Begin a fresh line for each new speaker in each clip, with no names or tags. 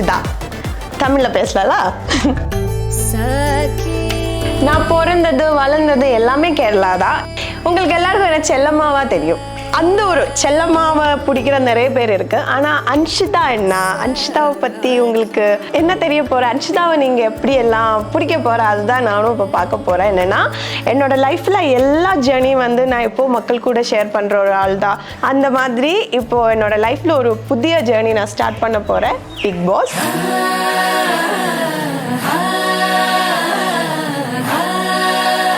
ரக்ஷிதா தமிழில் பேசலா நான் பிறந்தது வளர்ந்தது எல்லாமே கேரளா தான் உங்களுக்கு எல்லாருக்கும் என்ன செல்லம்மாவா தெரியும். அந்த ஒரு செல்லம்மாவை பிடிக்கிற நிறைய பேர் இருக்கு. ஆனா அன்ஷிதா என்ன? அன்ஷிதாவை பத்தி உங்களுக்கு என்ன தெரிய போற? அன்ஷிதாவை நீங்க எப்படி எல்லாம் பிடிக்க போற? அதுதான் நானும் இப்போ பார்க்க போறேன். என்னன்னா என்னோட லைஃப்ல எல்லா ஜேர்னி வந்து நான் இப்போ மக்கள் கூட ஷேர் பண்ற ஒரு ஆள் தான் அந்த மாதிரி இப்போ என்னோட லைஃப்ல ஒரு புதிய ஜேர்னி நான் ஸ்டார்ட் பண்ண போறேன். பிக் பாஸ்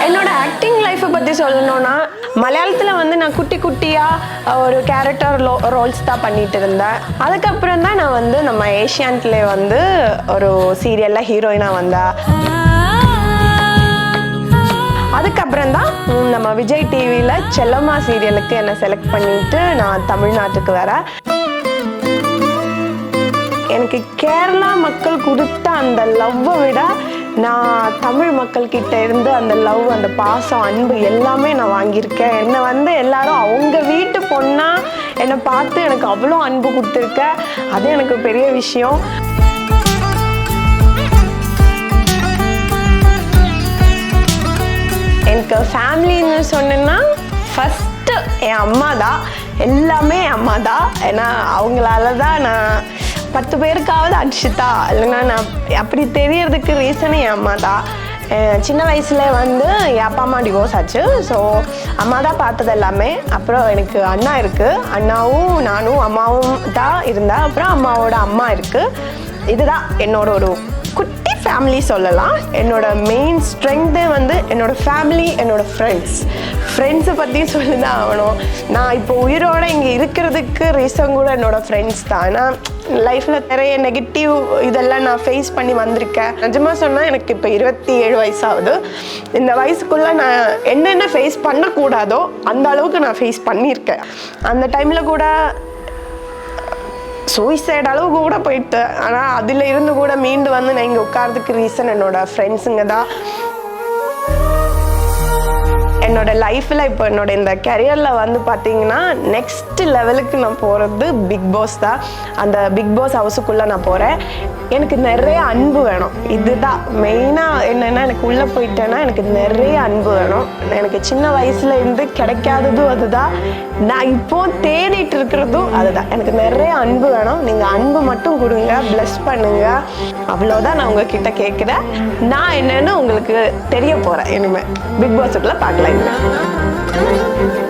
என்னோட ஆக்டிங் லைஃப்பை பற்றி சொல்லணும்னா மலையாளத்தில் வந்து நான் குட்டி குட்டியாக ஒரு கேரக்டர் லோ ரோல்ஸ் தான் பண்ணிட்டு இருந்தேன். அதுக்கப்புறம் தான் நான் வந்து நம்ம ஏஷியான்ட்ல வந்து ஒரு சீரியலில் ஹீரோயினாக வந்தேன். அதுக்கப்புறம் தான் நம்ம விஜய் டிவியில் செல்லம்மா சீரியலுக்கு என்னை செலக்ட் பண்ணிட்டு நான் தமிழ்நாட்டுக்கு வரேன். எனக்கு கேரளா மக்கள் கொடுத்த அந்த லவ்வை விட நான் தமிழ் மக்கள்கிட்ட இருந்து அந்த லவ் அந்த பாசம் அன்பு எல்லாமே நான் வாங்கியிருக்கேன். என்னை வந்து எல்லாரும் அவங்க வீட்டு பொண்ணா என்னை பார்த்து எனக்கு அவ்வளோ அன்பு கொடுத்துருக்க. அது எனக்கு பெரிய விஷயம். எனக்கு ஃபேமிலின்னு சொன்னேன்னா ஃபஸ்ட்டு என் அம்மா தான் எல்லாமே என் அம்மா தான் ஏன்னா அவங்களால தான் நான் பத்து பேருக்காவது அடிச்சுட்டா. இல்லைன்னா நான் அப்படி தெரியறதுக்கு ரீசனே என் அம்மா தான் சின்ன வயசுல வந்து என் அப்பா அம்மா டிவோர்ஸ் ஆச்சு. ஸோ அம்மா தான் பார்த்தது எல்லாமே. அப்புறம் எனக்கு அண்ணா இருக்குது அண்ணாவும் நானும் அம்மாவும் தான் இருந்தா. அப்புறம் அம்மாவோட அம்மா இருக்குது இதுதான் என்னோட ஒரு குட்டி ஃபேமிலி சொல்லலாம். என்னோட மெயின் ஸ்ட்ரென்த்தே வந்து என்னோட ஃபேமிலி என்னோட ஃப்ரெண்ட்ஸ் ஃப்ரெண்ட்ஸை பற்றி சொல்லி தான் ஆகணும். நான் இப்போ உயிரோடு இங்கே இருக்கிறதுக்கு ரீசன் கூட என்னோடய ஃப்ரெண்ட்ஸ் தான். ஏன்னா லைஃப்பில் நிறைய நெகட்டிவ் இதெல்லாம் நான் ஃபேஸ் பண்ணி வந்திருக்கேன். நிஜமாக சொன்னால் எனக்கு இப்போ இருபத்தி ஏழு வயசாகுது. இந்த வயசுக்குள்ளே நான் என்னென்ன ஃபேஸ் பண்ணக்கூடாதோ அந்த அளவுக்கு நான் ஃபேஸ் பண்ணியிருக்கேன். அந்த டைமில் கூட சூசைட் அளவுக்கு கூட போயிட்டு ஆனால் அதில் இருந்து கூட மீண்டு வந்து நான் இங்கே உட்காரதுக்கு ரீசன் என்னோடய ஃப்ரெண்ட்ஸுங்க தான். என்னோட லைஃப்பில் இப்போ என்னோட இந்த கரியரில் வந்து பார்த்தீங்கன்னா நெக்ஸ்ட் லெவலுக்கு நான் போகிறது பிக் பாஸ் தான். அந்த பிக் பாஸ் ஹவுஸுக்குள்ளே நான் போகிறேன் எனக்கு நிறைய அன்பு வேணும். இதுதான் மெயினாக என்னென்னா எனக்கு உள்ளே போயிட்டேன்னா எனக்கு நிறைய அன்பு வேணும். எனக்கு சின்ன வயசுல இருந்து கிடைக்காததும் அதுதான். நான் இப்போ தேடிட்டு இருக்கிறதும் அதுதான். எனக்கு நிறைய அன்பு வேணும். நீங்கள் அன்பு மட்டும் கொடுங்க ப்ளஸ் பண்ணுங்க. அவ்வளோதான் நான் உங்ககிட்ட கேட்குறேன் நான் என்னன்னு உங்களுக்கு தெரிய போகிறேன் இனிமேல் பிக் பாஸுக்குள்ளே பார்க்கலாம் இனிமேல்